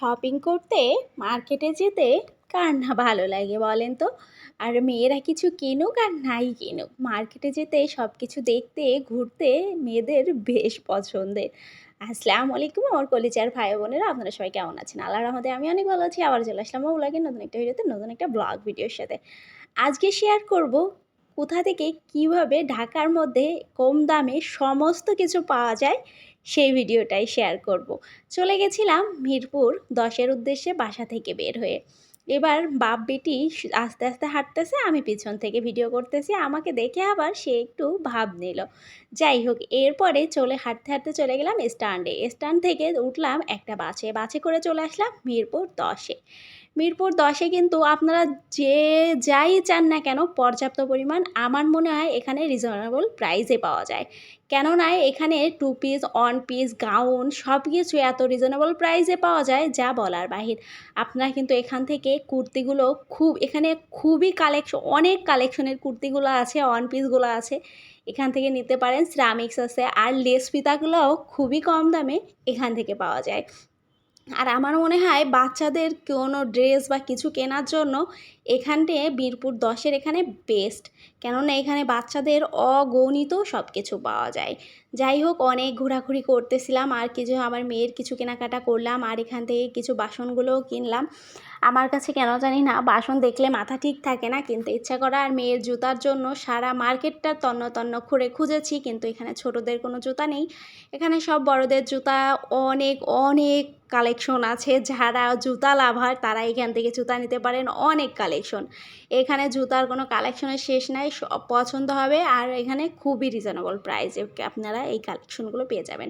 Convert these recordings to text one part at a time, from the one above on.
Shopping করতে মার্কেটে যেতে কার না ভালো লাগে বলেন তো। আর মেয়েরা কিছু কিনুক আর নাই কিনুক। মার্কেটে যেতে সব কিছু দেখতে, ঘুরতে মেয়েদের বেশ পছন্দের। আসসালামু আলাইকুম আমার কলিচার ভাই বোনেরা, আপনারা সবাই কেমন আছেন? আল্লাহ রহমতে আমি অনেক ভালো আছি। আবার চলে আসলাম ও ব্লগের নতুন একটা ভিডিওতে নতুন একটা ব্লগ ভিডিওর সাথে। আজকে শেয়ার করব কোথা থেকে কীভাবে ঢাকার মধ্যে কম দামে সমস্ত কিছু পাওয়া যায় সেই ভিডিওটাই শেয়ার করব। চলে গেছিলাম মিরপুর দশের উদ্দেশ্যে বাসা থেকে বের হয়ে। এবার বাপ বেটি আস্তে আস্তে হাঁটতেছে, আমি পিছন থেকে ভিডিও করতেছি, আমাকে দেখে আবার সে একটু ভাব নিল। যাই হোক, এরপরে চলে হাঁটতে হাঁটতে চলে গেলাম স্ট্যান্ডে স্ট্যান্ড থেকে উঠলাম একটা বাসে। বাসে করে চলে আসলাম মিরপুর দশে। মিরপুর দশে কিন্তু আপনারা যে, যাই চান না কেন, পর্যাপ্ত পরিমাণ আমার মনে হয় এখানে রিজনেবল প্রাইসে পাওয়া যায়। কেননা এখানে two piece one piece gown সব কিছু এত রিজনেবল প্রাইসে পাওয়া যায়, যা বলার বাহির। আপনারা কিন্তু এখান থেকে কুর্তিগুলো খুব, এখানে খুবই কালেকশন অনেক কালেকশনের কুর্তিগুলো আছে ওয়ান পিসগুলো আছে। এখান থেকে নিতে পারেন শ্রামিক্স আছে, আর লেস ফিতাগুলোও খুবই কম দামে এখান থেকে পাওয়া যায়। আর আমার মনে হয় বাচ্চাদের কোনো ড্রেস বা কিছু কেনার জন্য এখানটে বীরপুর দশের এখানে বেস্ট কেননা এখানে বাচ্চাদের অগণিত সব কিছু পাওয়া যায়। যাই হোক, অনেক ঘোরাঘুরি করতেছিলাম, আর কিছু আমার মেয়ের কিছু কেনাকাটা করলাম, আর এখান থেকে কিছু বাসনগুলোও কিনলাম। আমার কাছে কেন জানি না, বাসন দেখলে মাথা ঠিক থাকে না, কিন্তু ইচ্ছা করা, আর মেয়ের জুতার জন্য সারা মার্কেটটা তন্ন তন্ন খুঁড়ে খুঁজেছি, কিন্তু এখানে ছোটদের কোনো জুতা নেই। এখানে সব বড়দের জুতা, অনেক অনেক কালেকশন আছে, যারা জুতা লাভার, তারা এখান থেকে জুতা নিতে পারেন, অনেক কালেকশন এখানে জুতার কোনো কালেকশনের শেষ নাই, সব পছন্দ হবে আর এখানে খুবই রিজনেবল প্রাইসে আপনারা এই কালেকশনগুলো পেয়ে যাবেন।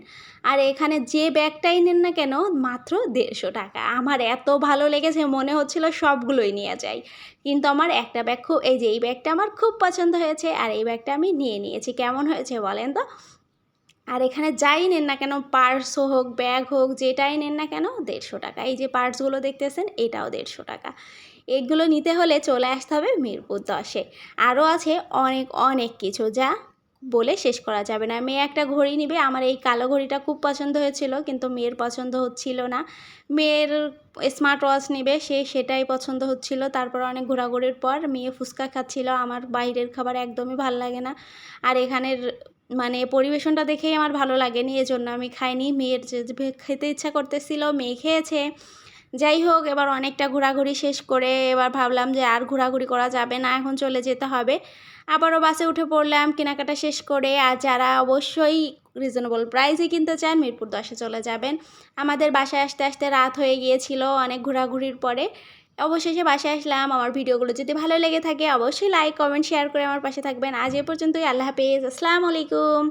আর এখানে যে ব্যাগটাই নেন না কেন, মাত্র দেড়শো টাকা। আমার এত ভালো লেগেছে, মনে হচ্ছিল সবগুলোই নিয়ে যাই। কিন্তু আমার একটা ব্যাগ খুব, এই যে এই ব্যাগটা আমার খুব পছন্দ হয়েছে আর এই ব্যাগটা আমি নিয়ে নিয়েছি। কেমন হয়েছে বলেন তো? আর এখানে যাই নেন না কেন পার্স হোক ব্যাগ হোক, যেটাই নেন না কেন, দেড়শো টাকা। এই যে পার্সগুলো দেখতেছেন, এটাও দেড়শো টাকা। এগুলো নিতে হলে চলে আসতে হবে মিরপুর দশে। আরও আছে অনেক অনেক কিছু যা বলে শেষ করা যাবে না। মেয়ে একটা ঘড়ি নিবে, আমার এই কালো ঘড়িটা খুব পছন্দ হয়েছিল, কিন্তু মেয়ের পছন্দ হচ্ছিল না। মেয়ের স্মার্ট ওয়াচ নেবে, সে সেটাই পছন্দ হচ্ছিল। তারপর অনেক ঘোরাঘুরির পর মেয়ে ফুচকা খাচ্ছিল, আমার বাইরের খাবার একদমই ভালো লাগে না। আর এখানের মানে পরিবেশনটা দেখেই আমার ভালো লাগেনি এজন্য আমি খাইনি। মেয়ের খেতে ইচ্ছা করতেছিল, মেয়ে খেয়েছে। যাই হোক, এবার অনেকটা ঘোরাঘুরি শেষ করে এবার ভাবলাম যে আর ঘোরাঘুরি করা যাবে না, এখন চলে যেতে হবে। আবারও বাসে উঠে পড়লাম, কেনাকাটা শেষ করে, আর যারা অবশ্যই রিজনেবল প্রাইসে কিনতে চান, মিরপুর দশে চলে যাবেন। আমাদের বাসায় আসতে আসতে রাত হয়ে গিয়েছিল অনেক ঘোরাঘুরির পরে। অবশেষে বাসায় আসলাম। আমার ভিডিওগুলো যদি ভালো লেগে থাকে, অবশ্যই লাইক কমেন্ট শেয়ার করে আমার পাশে থাকবেন। আজ এ পর্যন্তই। আল্লাহ হাফেজ। আসসালামু আলাইকুম।